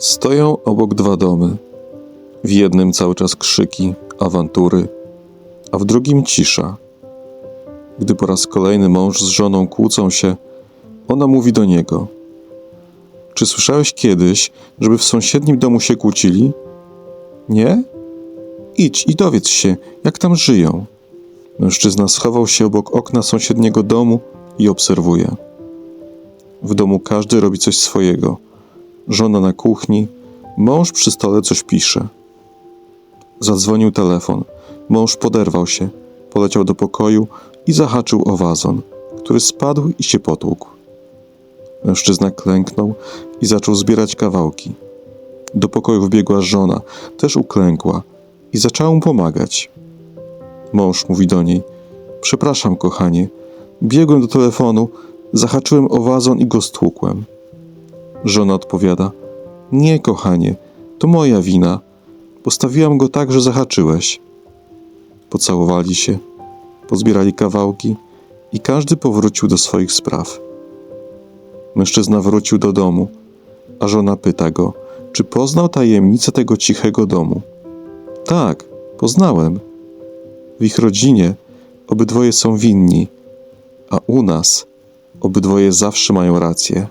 Stoją obok dwa domy. W jednym cały czas krzyki, awantury, a w drugim cisza. Gdy po raz kolejny mąż z żoną kłócą się, ona mówi do niego: Czy słyszałeś kiedyś, żeby w sąsiednim domu się kłócili? Nie? Idź i dowiedz się, jak tam żyją. Mężczyzna schował się obok okna sąsiedniego domu i obserwuje. W domu każdy robi coś swojego. Żona na kuchni, mąż przy stole coś pisze. Zadzwonił telefon. Mąż poderwał się, poleciał do pokoju i zahaczył o wazon, który spadł i się potłukł. Mężczyzna klęknął i zaczął zbierać kawałki. Do pokoju wbiegła żona, też uklękła i zaczęła mu pomagać. Mąż mówi do niej: Przepraszam, kochanie, biegłem do telefonu, zahaczyłem o wazon i go stłukłem. Żona odpowiada: Nie, kochanie, to moja wina. Postawiłam go tak, że zahaczyłeś. Pocałowali się, pozbierali kawałki i każdy powrócił do swoich spraw. Mężczyzna wrócił do domu, a żona pyta go, czy poznał tajemnicę tego cichego domu. Tak, poznałem. W ich rodzinie obydwoje są winni, a u nas obydwoje zawsze mają rację.